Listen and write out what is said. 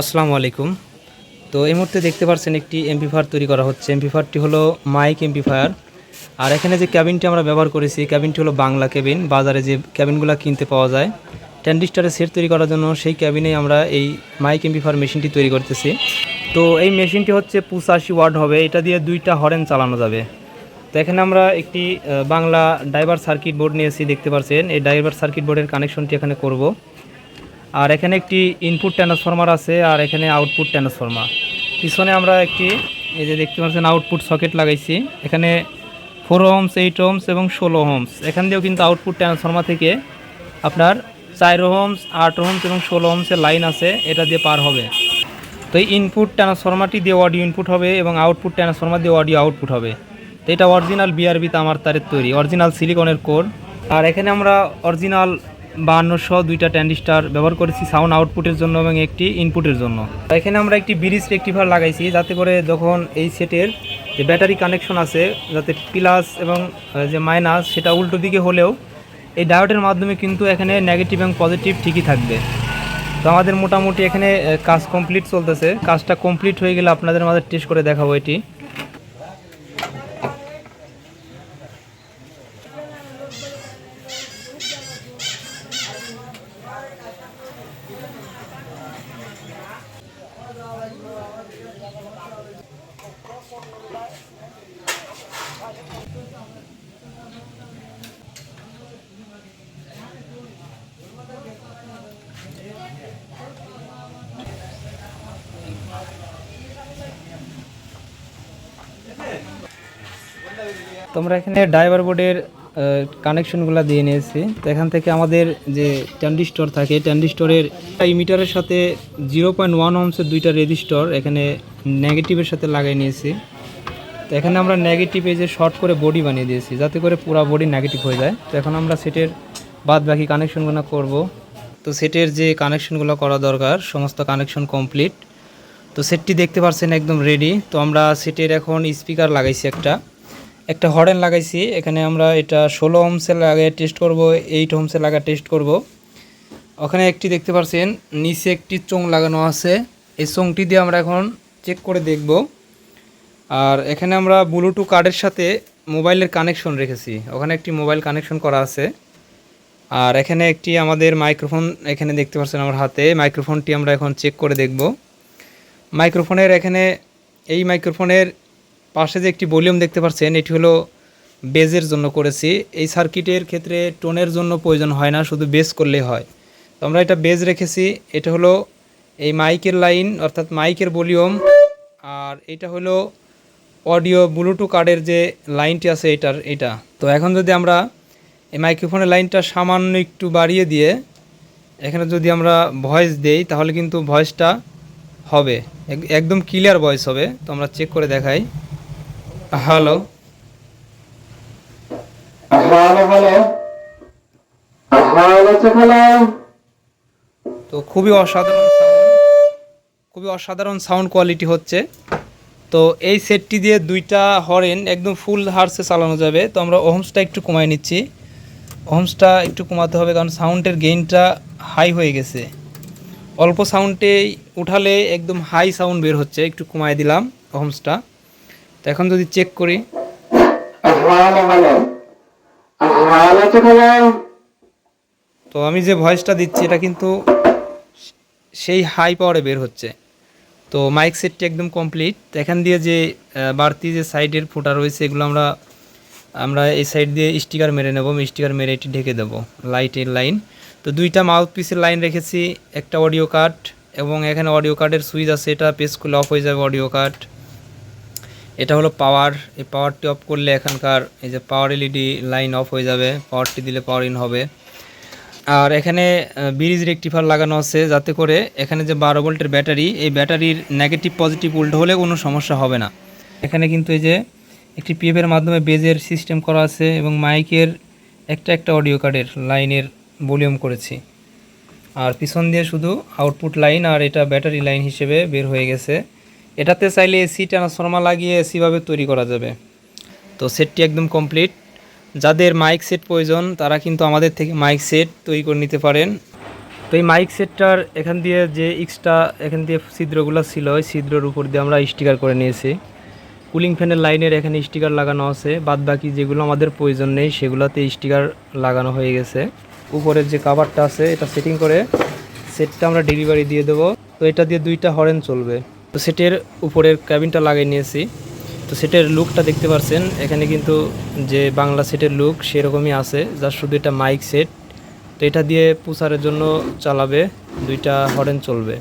আসসালামু আলাইকুম। তো এই মুহূর্তে দেখতে পাচ্ছেন একটি এমপিফায়ার তৈরি করা হচ্ছে। এমপিফায়ারটি হলো মাইক এমপিফায়ার আর এখানে যে ক্যাবিনটি আমরা ব্যবহার করেছি ক্যাবিনটি হলো বাংলা ক্যাবিন বাজারে যে ক্যাবিনগুলো কিনতে পাওয়া যায় ট্যান্ডিস্টারের সেট তৈরি করার জন্য সেই ক্যাবিনে আমরা এই মাইক এমপিফায়ার মেশিনটি তৈরি করতেছি। তো এই মেশিনটি হচ্ছে পঁচাশি ওয়ার্ড হবে। এটা দিয়ে দুইটা হরেন চালানো যাবে। তো এখানে আমরা একটি বাংলা ড্রাইভার সার্কিট বোর্ড নিয়েছি, দেখতে পাচ্ছেন এই ড্রাইভার সার্কিট বোর্ডের কানেকশনটি এখানে করব। আর এখানে একটি ইনপুট ট্রান্সফরমার আছে আর এখানে আউটপুট ট্রান্সফরমার পিছনে আমরা একটি, এই যে দেখতে পাচ্ছেন আউটপুট সকেট লাগাইছি। এখানে ফোর হোমস এইট হোমস এবং ষোলো হোমস এখান দিয়েও কিন্তু আউটপুট ট্রান্সফরমার থেকে আপনার চার হোমস আট হোমস এবং ষোলো হোমসের লাইন আছে, এটা দিয়ে পার হবে। তো এই ইনপুট ট্রান্সফরমারটি দিয়ে অডিও ইনপুট হবে এবং আউটপুট ট্রান্সফরমার দিয়ে অডিও আউটপুট হবে। তো এটা অরিজিনাল বিআরবি তামার তারের তৈরি অরিজিনাল সিলিকনের কোর আর এখানে আমরা অরিজিনাল বাহান্নশো দুইটা ট্যান্ডিস্টার ব্যবহার করেছি সাউন্ড আউটপুটের জন্য এবং একটি ইনপুটের জন্য। এখানে আমরা একটি ব্রিজ রেক্টিফায়ার লাগাইছি, যাতে করে যখন এই সেটের যে ব্যাটারি কানেকশন আছে, যাতে প্লাস এবং যে মাইনাস সেটা উল্টো দিকে হলেও এই ডায়োডের মাধ্যমে কিন্তু এখানে নেগেটিভ এবং পজিটিভ ঠিকই থাকবে। তো আমাদের মোটামুটি এখানে কাজ কমপ্লিট চলতেছে। কাজটা কমপ্লিট হয়ে গেলে আপনাদের মাঝে টেস্ট করে দেখাবো এটি। তোমরা এখানে ড্রাইভার বোর্ডের কানেকশনগুলো দিয়ে নিয়েছি। তো এখান থেকে আমাদের যে ট্যান্ডিস্টর থাকে ট্যান্ডিস্টরের এই মিটারের সাথে জিরো পয়েন্ট ওয়ান ওমসের দুইটা রেজিস্টর এখানে নেগেটিভের সাথে লাগাই নিয়েছি। তো এখানে আমরা নেগেটিভে যে শর্ট করে বডি বানিয়ে দিয়েছি, যাতে করে পুরো বডি নেগেটিভ হয়ে যায়। তো এখন আমরা সেটের বাদ বাকি কানেকশনগুলো করব। তো সেটের যে কানেকশনগুলো করা দরকার, সমস্ত কানেকশন কমপ্লিট তো সেটটি দেখতে পাচ্ছেন একদম রেডি তো আমরা সেটের এখন স্পিকার লাগাইছি একটা। একটা হর্ন লাগাইছি, এখানে আমরা এটা ষোলো হোমসে লাগে টেস্ট করব এইট হোমসে লাগা টেস্ট করব। ওখানে একটি দেখতে পাচ্ছেন নিচে একটি চোং লাগানো আছে, এই চোংটি দিয়ে আমরা এখন চেক করে দেখব। আর এখানে আমরা ব্লুটুথ কার্ডের সাথে মোবাইলের কানেকশন রেখেছি, ওখানে একটি মোবাইল কানেকশন করা আছে। আর এখানে একটি আমাদের মাইক্রোফোন এখানে দেখতে পাচ্ছেন আমার হাতে মাইক্রোফোনটি আমরা এখন চেক করে দেখব। মাইক্রোফোনের এখানে, এই মাইক্রোফোনের পাশে যে একটি ভলিউম দেখতে পাচ্ছেন, এটি হলো বেজের জন্য করেছি। এই সার্কিটের ক্ষেত্রে টোনের জন্য প্রয়োজন হয় না, শুধু বেস করলেই হয়। তো আমরা এটা বেজ রেখেছি, এটা হলো এই মাইকের লাইন, অর্থাৎ মাইকের ভলিউম, আর এটা হলো অডিও ব্লুটুথ কার্ডের যে লাইনটি আছে এটার, এটা। তো এখন যদি আমরা এই মাইক্রোফোনের লাইনটা সামান্য একটু বাড়িয়ে দিয়ে, এখানে যদি আমরা ভয়েস দেই, তাহলে কিন্তু ভয়েসটা হবে। এক- একদম ক্লিয়ার ভয়েস হবে। তো আমরা চেক করে দেখাই। হ্যালো তো খুবই অসাধারণ সাউন্ড খুবই অসাধারণ সাউন্ড কোয়ালিটি হচ্ছে। তো এই সেটটি দিয়ে দুইটা হরেন একদম ফুল হার্সে চালানো যাবে। তো আমরা ওহমসটা একটু কমায় নিচ্ছি। ওহমসটা একটু কমাতে হবে কারণ সাউন্ডের গেইনটা হাই হয়ে গেছে। অল্প সাউন্ডে উঠালে একদম হাই সাউন্ড বের হচ্ছে। একটু কমায় দিলাম ওহমসটা তো এখন যদি চেক করি। তো আমি যে ভয়েসটা দিচ্ছি, এটা কিন্তু সেই হাই পাওয়ারে বের হচ্ছে। তো মাইক সেটটি একদম কমপ্লিট এখান দিয়ে যে বাড়তি যে সাইডের ফুটা রয়েছে, এগুলো আমরা আমরা এই সাইড দিয়ে স্টিকার মেরে নেব। স্টিকার মেরে এটি ঢেকে দেবো লাইটের লাইন তো দুইটা মাউথ পিসের লাইন রেখেছি, একটা অডিও কার্ড এবং এখানে অডিও কার্ডের সুইচ আছে, এটা পেস করলে অফ হয়ে যাবে অডিও কার্ড এটা হলো পাওয়ার এই পাওয়ারটি অফ করলে এখানকার এই যে পাওয়ার এলইডি লাইন অফ হয়ে যাবে পাওয়ারটি দিলে পাওয়ার ইন হবে। আর এখানে ব্রিজ রেক্টিফার লাগানো আছে যাতে করে এখানে যে বারো ভোল্টের ব্যাটারি এই ব্যাটারির নেগেটিভ পজিটিভ উল্টো হলে কোনো সমস্যা হবে না। এখানে কিন্তু এই যে একটি পিএফের মাধ্যমে বেজের সিস্টেম করা আছে এবং মাইকের একটা একটা অডিও কার্ডের লাইনের ভলিউম করেছি। আর পিছন দিয়ে শুধু আউটপুট লাইন আর এটা ব্যাটারি লাইন হিসেবে বের হয়ে গেছে। এটাতে চাইলে এসি ট্রান্সফর্মার লাগিয়ে এসিভাবে তৈরি করা যাবে। তো সেটটি একদম কমপ্লিট যাদের মাইক সেট প্রয়োজন, তারা কিন্তু আমাদের থেকে মাইক সেট তৈরি করে নিতে পারেন। তো এই মাইক সেটটার এখান দিয়ে যে এক্সট্রা এখান দিয়ে ছিদ্রগুলো ছিল, ওই ছিদ্রর উপর দিয়ে আমরা স্টিকার করে নিয়েছি। কুলিং ফ্যানের লাইনের এখানে স্টিকার লাগানো আছে। বাদ বাকি যেগুলো আমাদের প্রয়োজন নেই, সেগুলোতে স্টিকার লাগানো হয়ে গেছে। উপরের যে কাভারটা আছে, এটা সেটিং করে সেটটা আমরা ডেলিভারি দিয়ে দেবো। তো এটা দিয়ে দুইটা হরেন চলবে। তো সেটের উপরের ক্যাবিনটা লাগিয়ে নিয়েছি। তো সেটের লুকটা দেখতে পাচ্ছেন এখানে কিন্তু যে বাংলা সেটের লুক সেরকমই আছে যার শুধু এটা মাইক সেট তো এটা দিয়ে প্রচারের জন্য চালাবে, দুইটা হরেন চলবে।